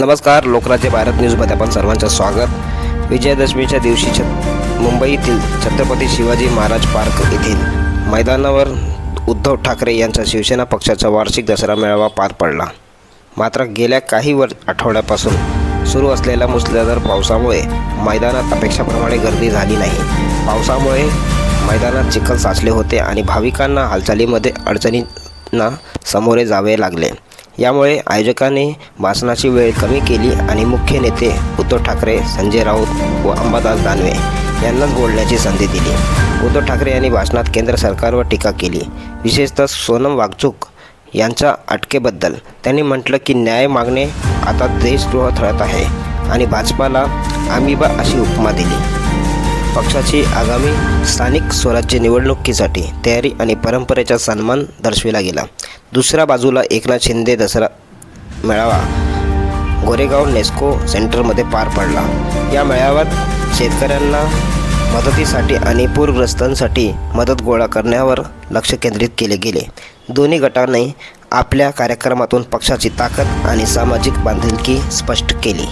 नमस्कार लोकराज्य भारत न्यूजमध्ये आपण सर्वांचं स्वागत. विजयादशमीच्या दिवशी छत मुंबईतील छत्रपती शिवाजी महाराज पार्क येथील मैदानावर उद्धव ठाकरे यांचा शिवसेना पक्षाचा वार्षिक दसरा मेळावा पार पडला. मात्र गेल्या काही वर आठवड्यापासून सुरू असलेल्या मुसळधार पावसामुळे मैदानात अपेक्षाप्रमाणे गर्दी झाली नाही. पावसामुळे मैदानात चिखल साचले होते आणि भाविकांना हालचालीमध्ये अडचणींना सामोरे जावे लागले. यामुळे आयोजकाने भाषणाची वेळ कमी केली आणि मुख्य नेते उद्धव ठाकरे संजय राऊत व अंबादास दानवे यांनाच बोलण्याची संधी दिली. उद्धव ठाकरे यांनी भाषणात केंद्र सरकारवर टीका केली. विशेषतः सोनम वागचूक यांच्या अटकेबद्दल त्यांनी म्हटलं की न्याय मागणे आता देशद्रोह ठरत आहे आणि भाजपाला आमिबा अशी उपमा दिली. पक्षाची आगामी स्थानिक स्वराज्य निवडणुकीसाठी तयारी आणि परंपरेचा सन्मान दर्शविला गेला. दुसऱ्या बाजूला एकनाथ शिंदे दसरा मेळावा गोरेगाव नेस्को सेंटरमध्ये पार पडला. या मेळाव्यात शेतकऱ्यांना मदतीसाठी आणि पूरग्रस्तांसाठी मदत गोळा करण्यावर लक्ष केंद्रित केले गेले. दोन्ही गटांनी आपल्या कार्यक्रमातून पक्षाची ताकद आणि सामाजिक बांधिलकी स्पष्ट केली.